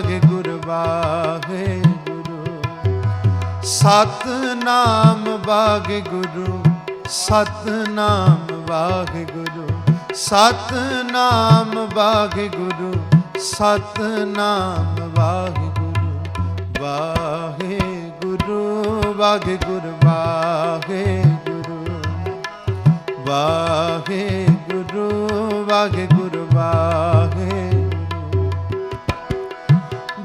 ਰਾਗ ਗੁਰ ਬਾਹੇ ਸਤ ਨਾਮ ਬਾਗ ਗੁਰੂ ਸਤ ਨਾਮ ਬਾਗ ਗੁਰੂ। ਸਤ ਨਾਮ ਬਾਗ ਗੁਰੂ ਸਤ ਨਾਮ ਬਾਗ ਗੁਰੂ। ਬਾਹੇ ਗੁਰੂ, ਬਾਗ ਗੁਰ ਬਾਹੇ ਗੁਰੂ। ਬਾ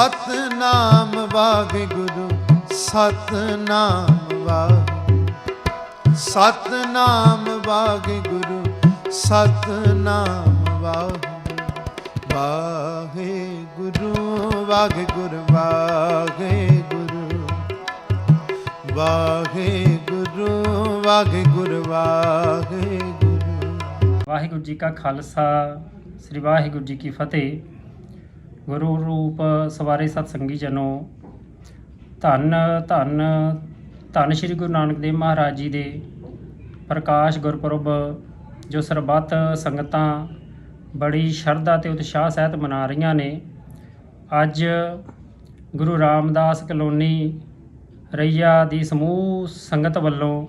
ਸਤਨਾਮ ਵਾਹਿਗੁਰੂ ਸਤਨਾਮ ਵਾਹਿਗੁਰੂ ਸਤਨਾਮ ਵਾਹਿਗੁਰੂ ਸਤਨਾਮ ਵਾਹਿਗੁਰੂ ਵਾਹਿਗੁਰੂ ਵਾਹਿਗੁਰੂ ਵਾਹਿਗੁਰੂ ਵਾਹਿਗੁਰੂ ਵਾਹਿਗੁਰੂ ਵਾਹਿਗੁਰੂ। ਜੀ ਕਾ ਖਾਲਸਾ, ਸ੍ਰੀ ਵਾਹਿਗੁਰੂ ਜੀ ਕੀ ਫਤਿਹ। ਗੁਰੂ ਰੂਪ ਸਵਾਰੇ ਸਤ ਸੰਗੀ ਜਨੋ। ਧੰਨ ਧੰਨ ਧੰਨ ਸ੍ਰੀ ਗੁਰੂ ਨਾਨਕ ਦੇਵ ਮਹਾਰਾਜ ਜੀ ਦੇ ਪ੍ਰਕਾਸ਼ ਗੁਰਪੁਰਬ, ਜੋ ਸਰਬੱਤ ਸੰਗਤਾਂ ਬੜੀ ਸ਼ਰਧਾ ਤੇ ਉਤਸ਼ਾਹ ਸਹਿਤ ਮਨਾ ਰਹੀਆਂ ਨੇ। ਅੱਜ ਗੁਰੂ ਰਾਮਦਾਸ ਕਲੋਨੀ ਰਈਆ ਦੀ ਸਮੂਹ ਸੰਗਤ ਵੱਲੋਂ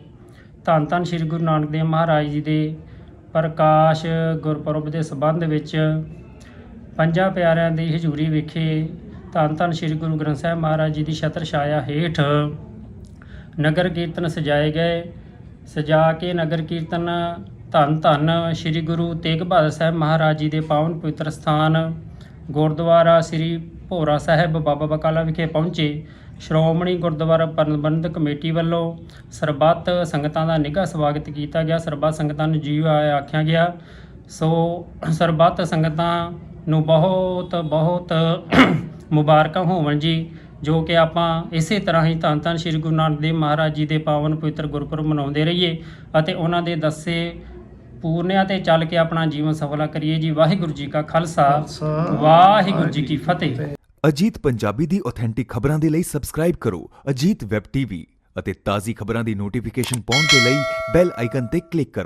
ਧੰਨ ਧੰਨ ਸ੍ਰੀ ਗੁਰੂ ਨਾਨਕ ਦੇਵ ਮਹਾਰਾਜ ਜੀ ਦੇ ਪ੍ਰਕਾਸ਼ ਗੁਰਪੁਰਬ ਦੇ ਸੰਬੰਧ ਵਿੱਚ ਪੰਜਾਂ ਪਿਆਰਿਆਂ ਦੀ ਹਜ਼ੂਰੀ ਵਿਖੇ ਧੰਨ ਧੰਨ ਸ੍ਰੀ ਗੁਰੂ ਗ੍ਰੰਥ ਸਾਹਿਬ ਮਹਾਰਾਜ ਜੀ ਦੀ ਛਤਰ ਛਾਇਆ ਹੇਠ ਨਗਰ ਕੀਰਤਨ ਸਜਾਏ ਗਏ। ਸਜਾ ਕੇ ਨਗਰ ਕੀਰਤਨ ਧੰਨ ਧੰਨ ਸ੍ਰੀ ਗੁਰੂ ਤੇਗ ਬਹਾਦਰ ਸਾਹਿਬ ਮਹਾਰਾਜ ਜੀ ਦੇ ਪਾਵਨ ਪਵਿੱਤਰ ਸਥਾਨ ਗੁਰਦੁਆਰਾ ਸ੍ਰੀ ਭੋਰਾ ਸਾਹਿਬ ਬਾਬਾ ਬਕਾਲਾ ਵਿਖੇ ਪਹੁੰਚੇ। ਸ਼੍ਰੋਮਣੀ ਗੁਰਦੁਆਰਾ ਪ੍ਰਬੰਧਕ ਕਮੇਟੀ ਵੱਲੋਂ ਸਰਬੱਤ ਸੰਗਤਾਂ ਦਾ ਨਿੱਘਾ ਸਵਾਗਤ ਕੀਤਾ ਗਿਆ। ਸਰਬੱਤ ਸੰਗਤਾਂ ਨੂੰ ਜੀਓ ਆਇਆ ਆਖਿਆ ਗਿਆ। ਸੋ ਸਰਬੱਤ ਸੰਗਤਾਂ ਨੂੰ ਬਹੁਤ ਬਹੁਤ ਮੁਬਾਰਕਾਂ ਹੋਵਣ ਜੀ ਜੋ ਕਿ ਆਪਾਂ ਇਸੇ ਤਰ੍ਹਾਂ ਹੀ ਧੰਨ ਧੰਨ ਸ੍ਰੀ ਗੁਰੂ ਨਾਨਕ ਦੇਵ ਮਹਾਰਾਜ ਜੀ ਦੇ ਪਾਵਨ ਪਵਿੱਤਰ ਗੁਰਪੁਰਬ ਮਨਾਉਂਦੇ ਰਹੀਏ ਅਤੇ ਉਹਨਾਂ ਦੇ ਦੱਸੇ ਪੂਰਨਿਆਂ ਤੇ ਚੱਲ ਕੇ ਆਪਣਾ ਜੀਵਨ ਸਫਲਾ ਕਰੀਏ ਜੀ। ਵਾਹਿਗੁਰੂ ਜੀ ਕਾ ਖਾਲਸਾ। ਵਾਹਿਗੁਰੂ ਜੀ ਕੀ ਫਤਿਹ। ਅਜੀਤ ਪੰਜਾਬੀ ਦੀ ਆਥੈਂਟਿਕ ਖਬਰਾਂ ਦੇ ਲਈ ਸਬਸਕ੍ਰਾਈਬ ਕਰੋ ਅਜੀਤ ਵੈਬ ਟੀਵੀ ਅਤੇ ਤਾਜ਼ੀ ਖਬਰਾਂ ਦੀ ਨੋਟੀਫਿਕੇਸ਼ਨ ਪਾਉਣ ਦੇ ਲਈ ਬੈਲ ਆਈਕਨ ਤੇ ਕਲਿੱਕ ਕਰੋ।